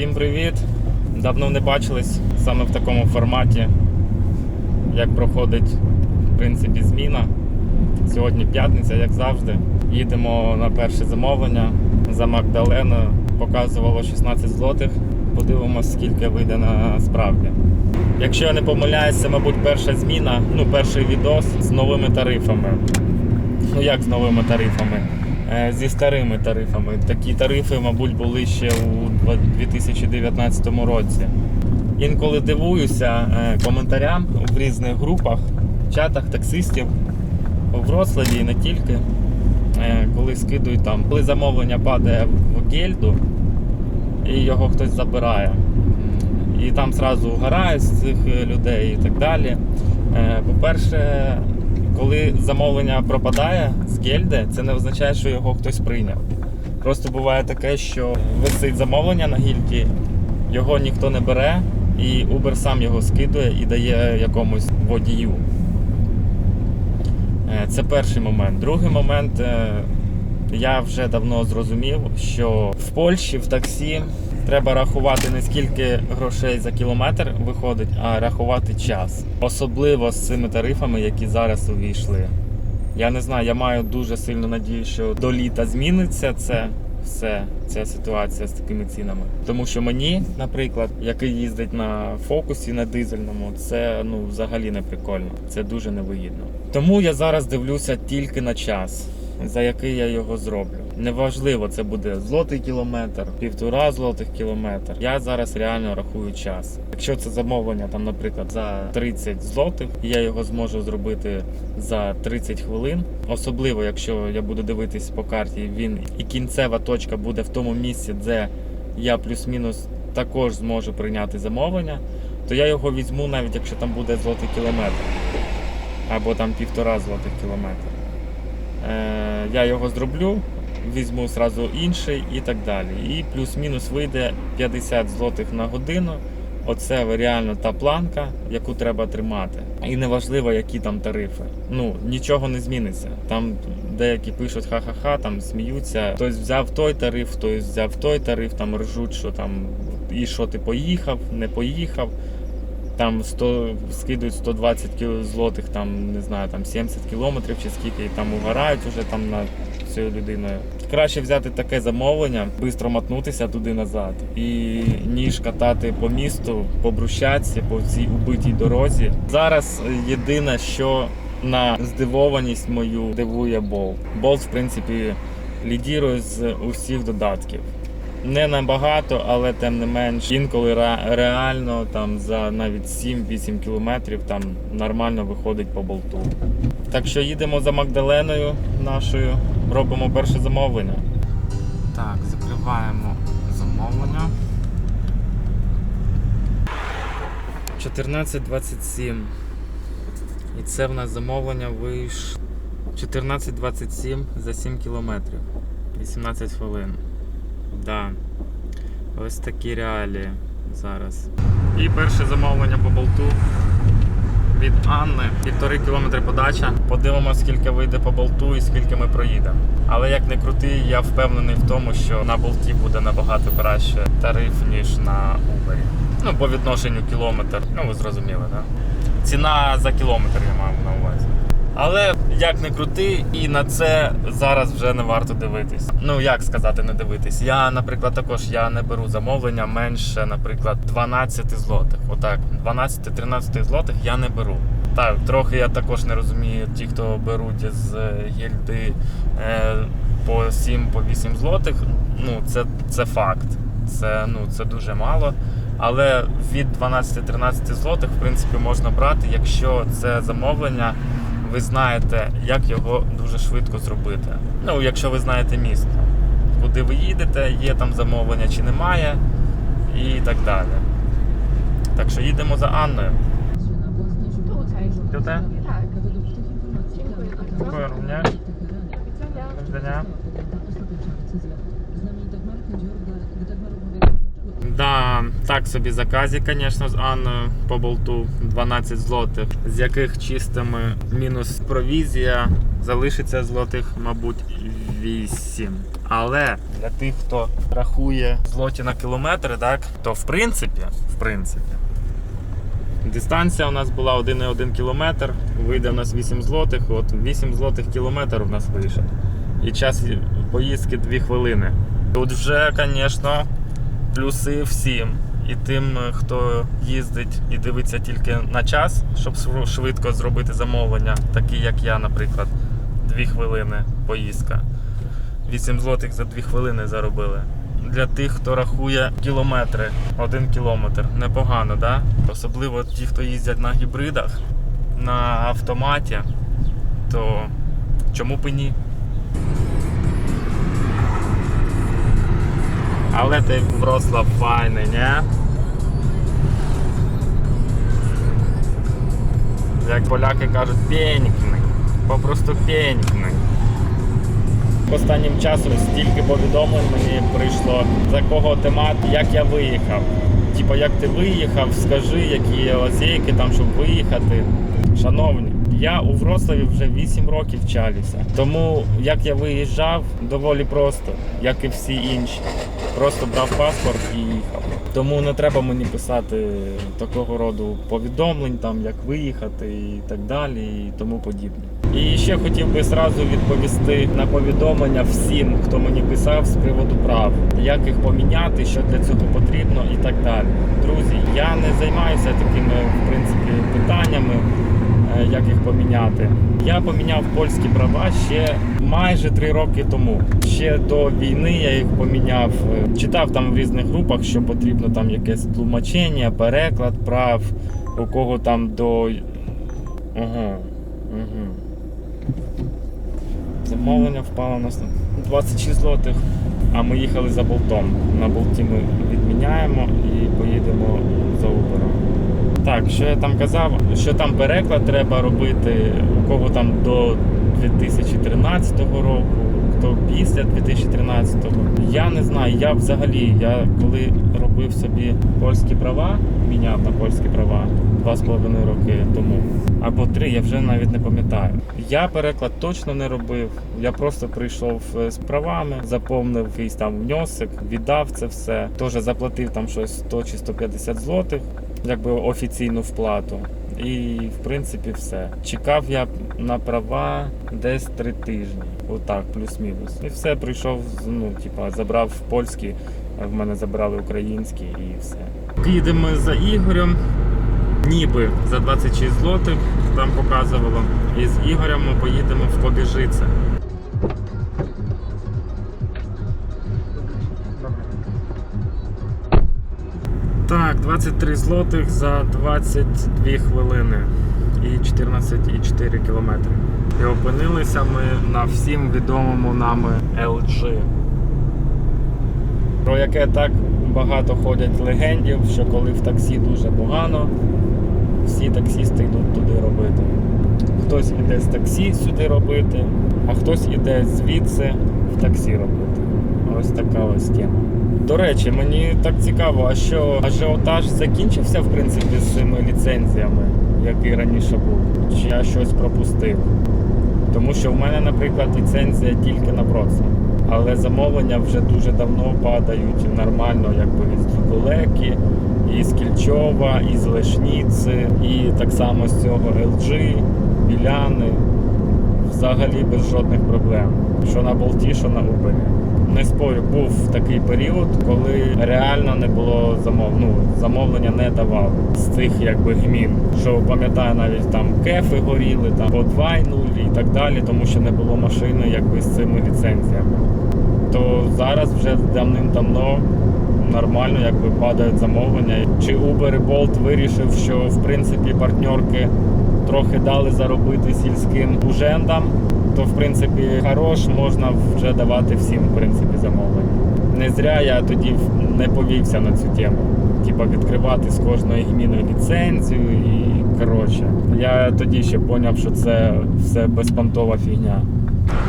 Всім привіт! Давно не бачились саме в такому форматі, як проходить в принципі зміна. Сьогодні п'ятниця, як завжди. Їдемо на перше замовлення за Магдаленою. Показувало 16 злотих. Подивимось, скільки вийде на справді. Якщо я не помиляюсь, це, мабуть, перша зміна, ну, перший відос з новими тарифами. Ну як з новими тарифами? Е, Зі старими тарифами. Такі тарифи, мабуть, були ще у 2019 році. Інколи дивуюся е, коментарям в різних групах, чатах таксистів у Вроцлаві і не тільки. е, Коли скидують там, коли замовлення падає в гельду і його хтось забирає. І там зразу вгорають з цих людей і так далі. По-перше, коли замовлення пропадає з гельди, це не означає, що його хтось прийняв. Просто буває таке, що висить замовлення на гільді, його ніхто не бере, і Uber сам його скидує і дає якомусь водію. Е, Це перший момент. Другий момент, е, я вже давно зрозумів, що в Польщі в таксі треба рахувати не скільки грошей за кілометр виходить, а рахувати час. Особливо з цими тарифами, які зараз увійшли. Я не знаю, я маю дуже сильну надію, що до літа зміниться це все, ця ситуація з такими цінами. Тому що мені, наприклад, який їздить на фокусі на дизельному, це ну взагалі не прикольно. Це дуже невигідно. Тому я зараз дивлюся тільки на час, за який я його зроблю. Неважливо, це буде злотий кілометр, півтора злотих кілометр. Я зараз реально рахую час. Якщо це замовлення, там, наприклад, за 30 злотих, я його зможу зробити за 30 хвилин. Особливо, якщо я буду дивитись по карті, він і кінцева точка буде в тому місці, де я плюс-мінус також зможу прийняти замовлення, то я його візьму, навіть якщо там буде злотий кілометр або там півтора злотих кілометр. Е, я його зроблю, візьму зразу інший і так далі. І плюс-мінус вийде 50 злотих на годину. Оце реально та планка, яку треба тримати. І неважливо, які там тарифи. Ну нічого не зміниться. Там деякі пишуть ха-ха-ха, там сміються. Хтось взяв той тариф, хтось взяв той тариф, там ржуть, що там і що ти поїхав, не поїхав. Там 100, скидують 120 кіл- злотих, там не знаю, там 70 кілометрів чи скільки, і там угорають уже там над цією людиною. Краще взяти таке замовлення, швидко мотнутися туди назад, і ніж катати по місту, по брусчатці, по цій убитій дорозі. Зараз єдине, що на здивованість мою дивує Bolt. Bolt, в принципі, лідірує з усіх додатків. Не набагато, але тим не менш, інколи реально там за навіть 7-8 кілометрів там нормально виходить по болту. Так що їдемо за Магдаленою нашою, робимо перше замовлення. Так, закриваємо замовлення. 14.27. І це в нас замовлення вийш 14.27 за 7 кілометрів. 18 хвилин. Да. Ось такі реалії зараз. І перше замовлення по болту від Анни. Півтори кілометри подача. Подивимося, скільки вийде по болту і скільки ми проїдемо. Але як не крутий, я впевнений в тому, що на болті буде набагато краще тариф, ніж на Uber. Ну, по відношенню кілометр. Ну, ви зрозуміли, так? Да? Ціна за кілометр я маю на увазі. Але як не крути, і на це зараз вже не варто дивитись. Ну як сказати, не дивитись. Я, наприклад, також я не беру замовлення менше, наприклад, 12 злотих. Отак, 12-13 злотих я не беру. Так, трохи я також не розумію ті, хто беруть з е, гільди е, по 7 по 8 злотих. Ну, це, це факт. Це, ну, це дуже мало. Але від 12-13 злотих, в принципі, можна брати, якщо це замовлення ви знаєте, як його дуже швидко зробити. Ну, якщо ви знаєте місто, куди ви їдете, є там замовлення чи немає, і так далі. Так що їдемо за Анною. Дякую. Дякую. Tak. Да, так собі заказі, звісно, з Анною по болту 12 злотих, з яких чистими мінус провізія залишиться злотих, мабуть, 8. Але для тих, хто рахує злоті на кілометри, так, то в принципі, в принципі, дистанція у нас була 1,1 кілометр, вийде у нас 8 злотих, от 8 злотих кілометр у нас вийшов. І час поїздки 2 хвилини. Тут вже, звісно, плюси всім. І тим, хто їздить і дивиться тільки на час, щоб швидко зробити замовлення, такі як я, наприклад, 2 хвилини поїздка. 8 злотих за 2 хвилини заробили. Для тих, хто рахує кілометри, один кілометр. Непогано, да? Особливо ті, хто їздять на гібридах, на автоматі, то чому б і ні? Але ти Вроцлав файний, не? Як поляки кажуть, пенькний. Попросту пенькний. Останнім часом стільки повідомлень мені прийшло, за кого темат, як я виїхав. Типа, як ти виїхав, скажи, які є лазейки там, щоб виїхати. Шановні, я у Вроцлаві вже 8 років вчалюся. Тому як я виїжджав, доволі просто, як і всі інші. Просто брав паспорт і їхав. Тому не треба мені писати такого роду повідомлень, там як виїхати і так далі, і тому подібне. І ще хотів би зразу відповісти на повідомлення всім, хто мені писав з приводу прав, як їх поміняти, що для цього потрібно і так далі. Друзі, я не займаюся такими в принципі питаннями, як їх поміняти. Я поміняв польські права ще майже три роки тому. Ще до війни я їх поміняв. Е, Читав там в різних групах, що потрібно там якесь тлумачення, переклад прав, у кого там до. Ага. Угу. Замовлення впало на 26 злотих, а ми їхали за болтом. На болті ми відміняємо і поїдемо за Uber. Так, що я там казав, що там переклад треба робити, у кого там до 2013 року, хто після 2013. Я не знаю, я взагалі, я коли робив собі польські права, міняв на польські права два з половиною роки тому. Або три, я вже навіть не пам'ятаю. Я переклад точно не робив. Я просто прийшов е, з правами, заповнив якийсь там внесок, віддав це все. Теж заплатив там щось 100 чи 150 злотих, якби офіційну вплату. І в принципі все. Чекав я на права десь три тижні. Отак, плюс-мінус. І все прийшов, ну, типа, забрав польські, в мене забрали українські і все. Їдемо за Ігорем. Ніби за 26 злотих там показувало. І з Ігорем ми поїдемо в Побіжице. Так, 23 злотих за 22 хвилини і 14,4 кілометри. І опинилися ми на всім відомому нами LG. Про яке так багато ходять легендів, що коли в таксі дуже погано, всі таксісти йдуть туди робити. Хтось іде з таксі сюди робити, а хтось іде звідси в таксі робити. Ось така ось тема. До речі, мені так цікаво, а що ажіотаж закінчився в принципі з цими ліцензіями, який раніше був? Чи я щось пропустив? Тому що в мене, наприклад, ліцензія тільки на Вроцлав. Але замовлення вже дуже давно падають нормально, якби з Дюкулеки, і з Кільчова, і з Лешніци, і так само з цього LG, Біляни. Взагалі без жодних проблем. Що на болті, що на Uber. Не спорю, був такий період, коли реально не було замов... ну, замовлення не давали з цих якби гмін. Що пам'ятаю, навіть там кефи горіли, там по 2.0 і так далі, тому що не було машини якби з цими ліцензіями. То зараз вже давним-давно нормально якби падають замовлення. Чи Uber і Bolt вирішив, що в принципі партнерки трохи дали заробити сільським ужендам, то в принципі хорош можна вже давати всім в принципі замовлення. Не зря я тоді не повівся на цю тему. Типа відкривати з кожної гміни ліцензію і коротше. Я тоді ще зрозумів, що це все безпонтова фігня.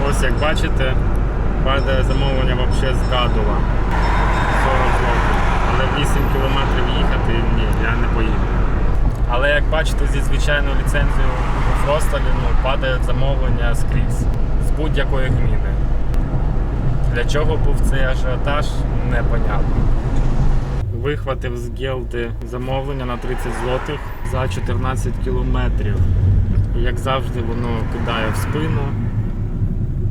Ось як бачите, падає замовлення взагалі з Гадова. 40 злотих. Але 8 кілометрів їхати ні, я не поїду. Але як бачите, зі звичайною ліцензією у Фросталі ну, падають замовлення скрізь з будь-якої гміни. Для чого був цей ажіотаж, непонятно. Вихватив з Гелди замовлення на 30 злотих за 14 кілометрів. І як завжди, воно кидає в спину,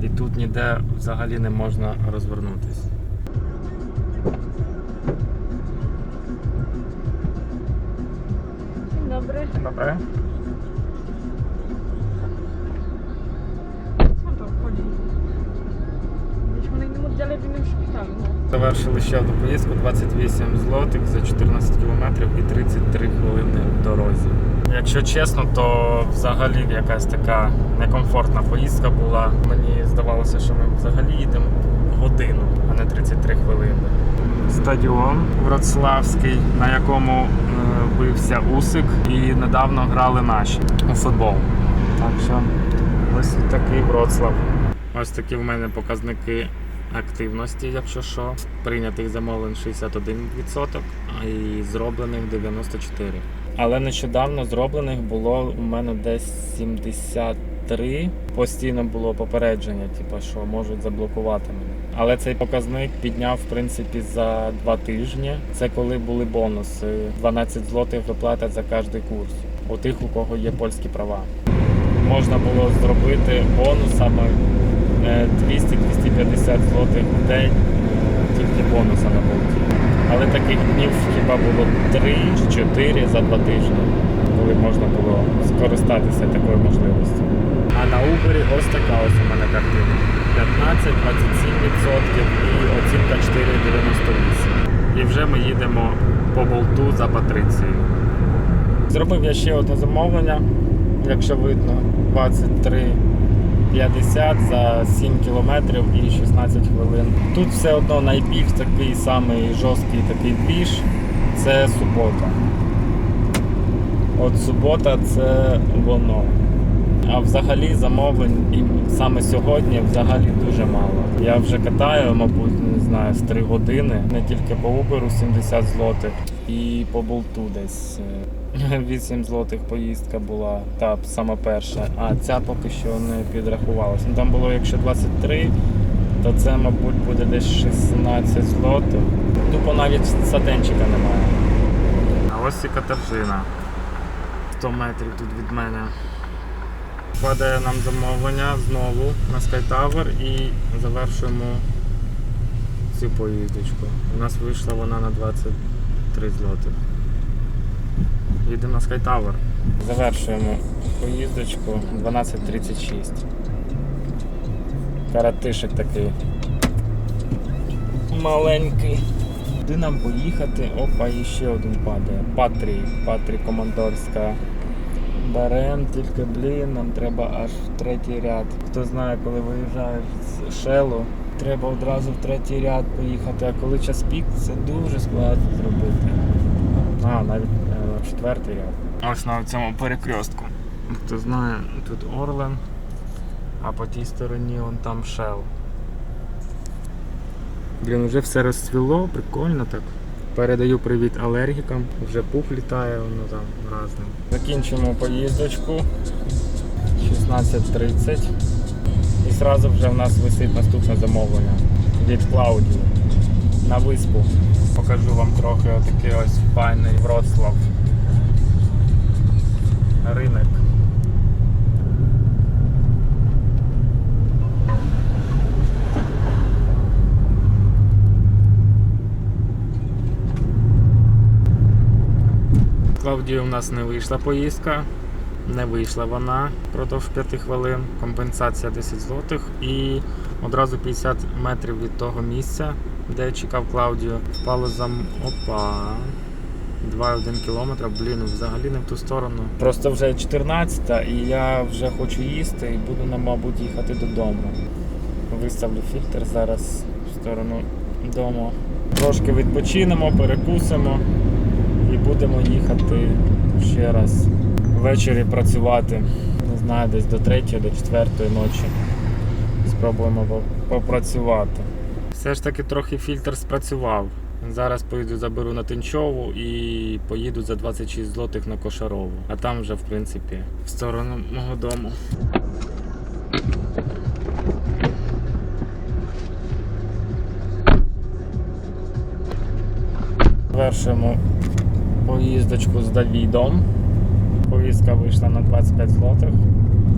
і тут ніде взагалі не можна розвернутися. Dobry. Добре. Innym szpitalu. No. Завершили ще одну поїздку 28 злотих за 14 кілометрів і 33 хвилини в дорозі. Якщо чесно, то взагалі якась така некомфортна поїздка була. Мені здавалося, що ми взагалі їдемо годину, а не 33 хвилини. Стадіон Вроцлавський, на якому е, бився Усик, і недавно грали наші у футбол. Так що ось такий Вроцлав. Ось такі в мене показники активності, якщо що. Прийнятих замовлень 61%, а і зроблених 94%. Але нещодавно зроблених було у мене десь 73. Постійно було попередження, типу, що можуть заблокувати мене. Але цей показник підняв в принципі за два тижні. Це коли були бонуси. 12 злотих виплатять за кожний курс. У тих, у кого є польські права. Можна було зробити бонусами 200-250 злотих в день е, тільки бонуса на болті. Але таких днів хіба було 3-4 за два тижні, коли можна було скористатися такою можливістю. А на Uber ось така ось у мене картина. 15-27% і оцінка 4,98. І вже ми їдемо по болту за Патрицією. Зробив я ще одне замовлення, якщо видно, 23 50 за 7 кілометрів і 16 хвилин. Тут все одно найбільш такий самий жорсткий такий двіж це субота. От субота це воно. А взагалі замовлень і саме сьогодні взагалі дуже мало. Я вже катаю, мабуть, не знаю, з 3 години. Не тільки по Uber 70 злотих і по болту десь е, 8 злотих поїздка була, та сама перша. А ця поки що не підрахувалася. Ну, там було, якщо 23, то це, мабуть, буде десь 16 злотих. Тупо навіть сатенчика немає. А ось і катаржина. 100 метрів тут від мене. Падає нам замовлення знову на Sky Tower і завершуємо цю поїздочку. У нас вийшла вона на 23 злотих. Їдемо на Tower. Завершуємо поїздочку 12.36. Каратишик такий. Маленький. Куди нам поїхати? Опа, і ще один падає. Патрій. Патрій командорська. Берем, тільки блін, нам треба аж в третій ряд. Хто знає, коли виїжджаєш з Шелу, треба одразу в третій ряд поїхати, а коли час пік, це дуже складно зробити. А, навіть четвертий ряд. Ось на цьому перекрестку. Хто знає, тут Орлен, а по тій стороні вон там Шел. Блін, вже все розцвіло, прикольно так. Передаю привіт алергікам. Вже пух літає, воно там разне. Закінчимо поїздочку. 16.30. І одразу вже в нас висить наступне замовлення від Клаудії на виспу. Покажу вам трохи отакий ось файний Вроцлав. Ринок. Клавдії у нас не вийшла поїздка. Не вийшла вона впродовж 5 хвилин. Компенсація 10 злотих і одразу 50 метрів від того місця, де чекав Клаудію, впало зам. Опа. 2,1 кілометра, блін, взагалі не в ту сторону. Просто вже 14 і я вже хочу їсти і буду, мабуть, їхати додому. Виставлю фільтр зараз в сторону дому. Трошки відпочинемо, перекусимо і будемо їхати ще раз ввечері працювати. Не знаю, десь до 3 до 4 ночі. Спробуємо попрацювати. Все ж таки трохи фільтр спрацював. Зараз поїду заберу на Тинчову і поїду за 26 злотих на Кошарову. А там вже в принципі в сторону мого дому. Завершимо поїздочку з Давідом. Поїздка вийшла на 25 злотих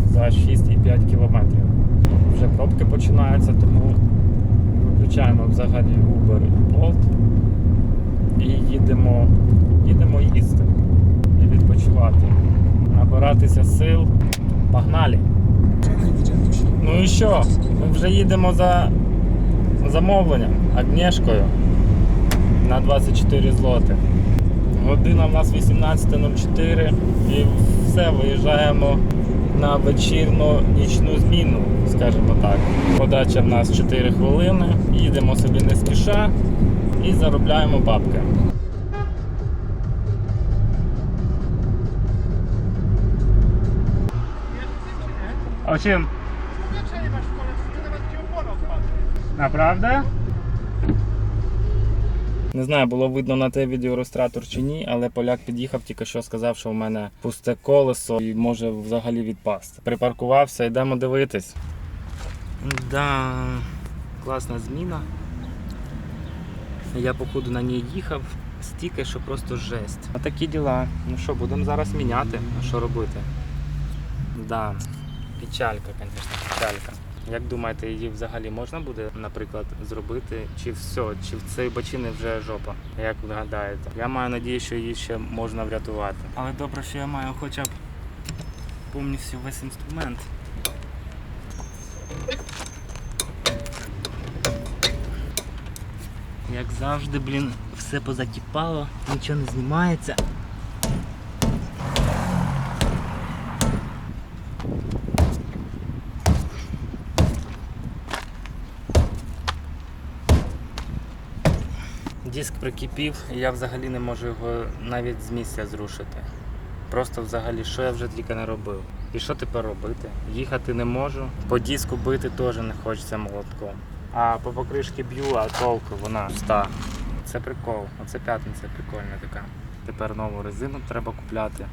за 6,5 кілометрів. Вже пробки починаються, тому виключаємо взагалі Uber і Bolt і їдемо, їдемо їсти і відпочивати. Набиратися сил. Погнали! Ну і що? Ми вже їдемо за замовленням Агнєшкою на 24 злоти. Година в нас 18.04 і все, виїжджаємо на вечірну нічну зміну, скажімо так. Подача в нас 4 хвилини, їдемо собі не спіша і заробляємо бабки. Opona odpadnie. Naprawdę? Не знаю, було видно на те відеореєстратор чи ні, але поляк під'їхав, тільки що сказав, що в мене пусте колесо і може взагалі відпасти. Припаркувався, йдемо дивитись. Да, класна зміна. Я походу на ній їхав стільки, що просто жесть. А такі діла. Ну що, будемо зараз міняти. А що робити? Да, печалька, звісно, печалька. Як думаєте, її взагалі можна буде, наприклад, зробити? Чи все, чи в цієї бочини вже жопа? Як ви гадаєте? Я маю надію, що її ще можна врятувати. Але добре, що я маю хоча б повністю весь інструмент. Як завжди, блін, все позакіпало, нічого не знімається. Диск прикипів, і я взагалі не можу його навіть з місця зрушити. Просто взагалі, що я вже тільки не робив. І що тепер робити? Їхати не можу, по диску бити теж не хочеться молотком. А по покришці б'ю, а толку вона ста. Це прикол. Оце п'ятниця прикольна така. Тепер нову резину треба купляти.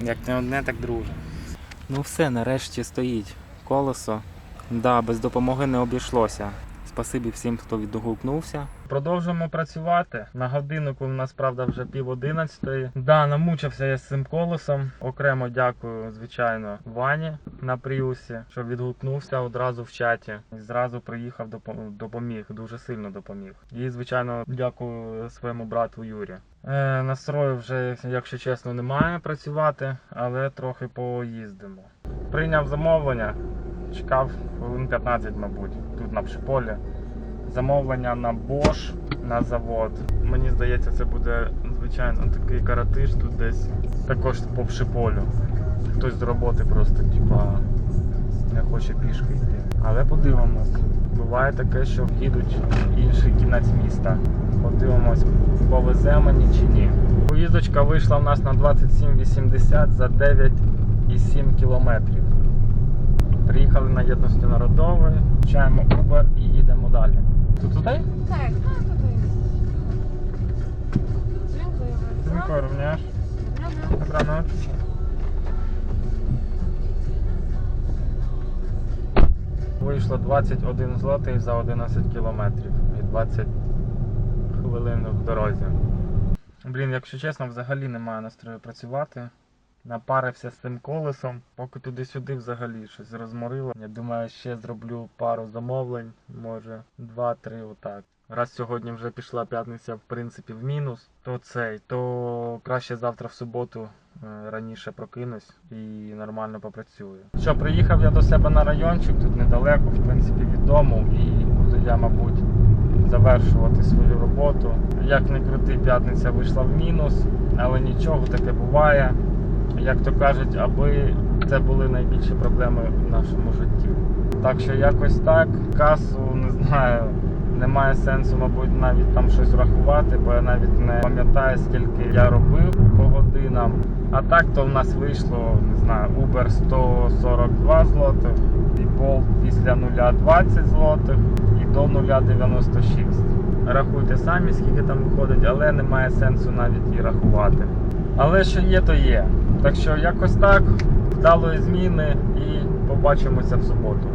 Як не одне, так друге. Ну все, нарешті стоїть колесо. Да, без допомоги не обійшлося. Спасибі всім, хто відгукнувся. Продовжуємо працювати. На годиннику в нас, правда, вже пів одинадцятої. Да, намучився я з цим колесом. Окремо дякую, звичайно, Вані на пріусі, що відгукнувся одразу в чаті. І зразу приїхав, допо- допоміг, дуже сильно допоміг. І, звичайно, дякую своєму брату Юрі. Е, настрою вже, якщо чесно, немає працювати, але трохи поїздимо. Прийняв замовлення. Чекав хвилин 15, мабуть, тут на Пшиполі. Замовлення на Bosch на завод. Мені здається, це буде звичайно такий каратиш тут десь. Також по Пшиполю. Хтось з роботи просто типа не хоче пішки йти. Але подивимось. Буває таке, що їдуть інший кінець міста. Подивимось, повезе мені чи ні. Поїздочка вийшла в нас на 27,80 за 9,7 кілометрів. Приїхали на єдності народової, включаємо Uber і їдемо далі. Тут туди? Tak, no tutaj jest. Dziękuję bardzo. Dziękuję również. Dobranoc. Dobranoc. Вийшло 21 злотий за 11 кілометрів і 20 хвилин в дорозі. Блін, якщо чесно, взагалі немає настрою працювати. Напарився з цим колесом, поки туди-сюди взагалі щось розморило. Я думаю, ще зроблю пару замовлень, може два-три отак. Раз сьогодні вже пішла п'ятниця, в принципі, в мінус, то цей, то краще завтра в суботу е, раніше прокинусь і нормально попрацюю. Що, приїхав я до себе на райончик, тут недалеко, в принципі, від дому, і буду я, мабуть, завершувати свою роботу. Як не крути, п'ятниця вийшла в мінус, але нічого, таке буває. Як то кажуть, аби це були найбільші проблеми в нашому житті. Так що якось так, касу не знаю. Немає сенсу, мабуть, навіть там щось рахувати, бо я навіть не пам'ятаю, скільки я робив по годинам. А так то в нас вийшло, не знаю, Uber 142 злотих, і Bolt після 0,20 злотих і до 0,96. Рахуйте самі, скільки там виходить, але немає сенсу навіть і рахувати. Але що є, то є. Так що якось так, вдалої зміни і побачимося в суботу.